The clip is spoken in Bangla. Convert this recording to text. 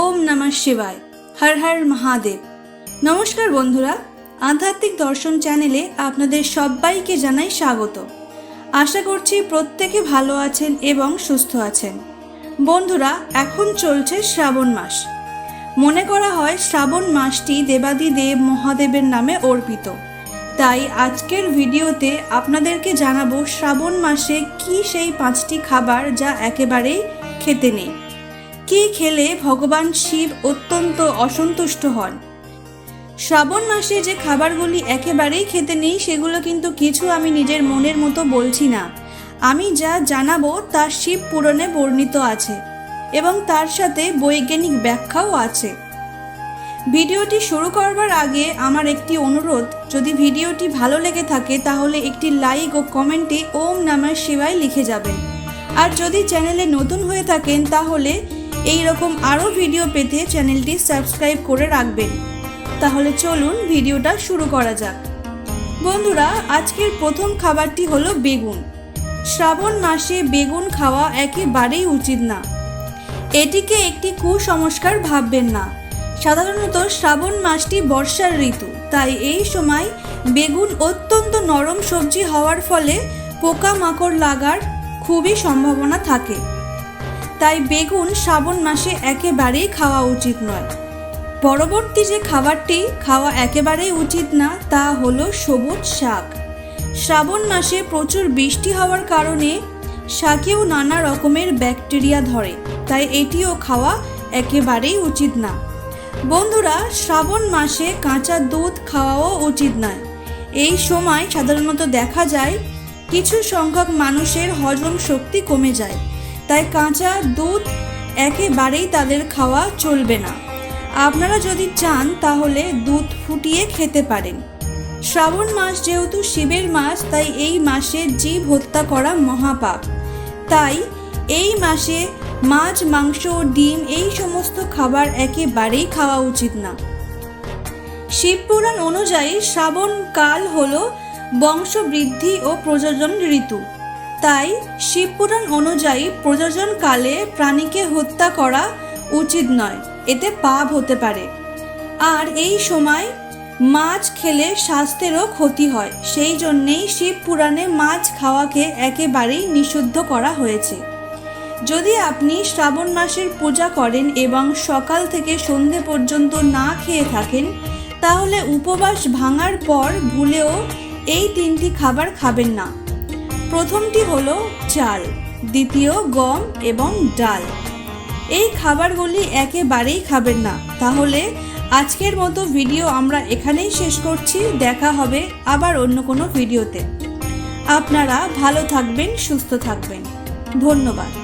ওম নমঃ শিবায়, হর হর মহাদেব। নমস্কার বন্ধুরা, আধ্যাত্মিক দর্শন চ্যানেলে আপনাদের সবাইকে জানাই স্বাগত। আশা করছি প্রত্যেকে ভালো আছেন এবং সুস্থ আছেন। বন্ধুরা, এখন চলছে শ্রাবণ মাস। মনে করা হয় শ্রাবণ মাসটি দেবাদিদেব মহাদেবের নামে অর্পিত। তাই আজকের ভিডিওতে আপনাদেরকে জানাব শ্রাবণ মাসে কি সেই পাঁচটি খাবার যা একেবারেই খেতে নেই। কি খেলে ভগবান শিব অত্যন্ত অসন্তুষ্ট হন? শ্রাবণ মাসে যে খাবারগুলি একেবারেই খেতে নেই, সেগুলো কিন্তু কিছু আমি নিজের মনের মতো বলছি না। আমি যা জানাব তা শিব পুরাণে বর্ণিত আছে এবং তার সাথে বৈজ্ঞানিক ব্যাখ্যাও আছে। ভিডিওটি শুরু করবার আগে আমার একটি অনুরোধ, যদি ভিডিওটি ভালো লেগে থাকে তাহলে একটি লাইক ও কমেন্টে ওম নামার শিবায় লিখে যাবেন। আর যদি চ্যানেলে নতুন হয়ে থাকেন তাহলে এই রকম আরও ভিডিও পেতে চ্যানেলটি সাবস্ক্রাইব করে রাখবেন। তাহলে চলুন ভিডিওটা শুরু করা যাক। বন্ধুরা, আজকের প্রথম খাবারটি হলো বেগুন। শ্রাবণ মাসে বেগুন খাওয়া একেবারেই উচিত না। এটিকে একটি কুসংস্কার ভাববেন না। সাধারণত শ্রাবণ মাসটি বর্ষার ঋতু, তাই এই সময় বেগুন অত্যন্ত নরম সবজি হওয়ার ফলে পোকামাকড় লাগার খুবই সম্ভাবনা থাকে। তাই বেগুন শ্রাবণ মাসে একেবারেই খাওয়া উচিত নয়। পরবর্তী যে খাবারটি খাওয়া একেবারেই উচিত না, তা হলো সবুজ শাক। শ্রাবণ মাসে প্রচুর বৃষ্টি হওয়ার কারণে শাকেও নানা রকমের ব্যাকটেরিয়া ধরে, তাই এটিও খাওয়া একেবারেই উচিত না। বন্ধুরা, শ্রাবণ মাসে কাঁচা দুধ খাওয়াও উচিত নয়। এই সময় সাধারণত দেখা যায়, কিছু সংখ্যক মানুষের হজম শক্তি কমে যায়। তাই কাঁচা দুধ একেবারেই তাদের খাওয়া চলবে না। আপনারা যদি চান তাহলে দুধ ফুটিয়ে খেতে পারেন। শ্রাবণ মাস যেহেতু শিবের মাস, তাই এই মাসে জীব হত্যা করা মহাপাপ। তাই এই মাসে মাছ, মাংস, ডিম এই সমস্ত খাবার একেবারেই খাওয়া উচিত না। শিবপুরাণ অনুযায়ী শ্রাবণ কাল হল বংশবৃদ্ধি ও প্রযোজন ঋতু। তাই শিবপুরাণ অনুযায়ী প্রযোজনকালে প্রাণীকে হত্যা করা উচিত নয়, এতে পাপ হতে পারে। আর এই সময় মাছ খেলে স্বাস্থ্যেরও ক্ষতি হয়, সেই জন্যেই শিব পুরাণে মাছ খাওয়াকে একেবারেই নিষিদ্ধ করা হয়েছে। যদি আপনি শ্রাবণ মাসের পূজা করেন এবং সকাল থেকে সন্ধে পর্যন্ত না খেয়ে থাকেন, তাহলে উপবাস ভাঙার পর ভুলেও এই তিনটি খাবার খাবেন না। প্রথমটি হলো চাল, দ্বিতীয় গম এবং ডাল। এই খাবারগুলি একেবারেই খাবেন না। তাহলে আজকের মতো ভিডিও আমরা এখানেই শেষ করছি। দেখা হবে আবার অন্য কোনো ভিডিওতে। আপনারা ভালো থাকবেন, সুস্থ থাকবেন। ধন্যবাদ।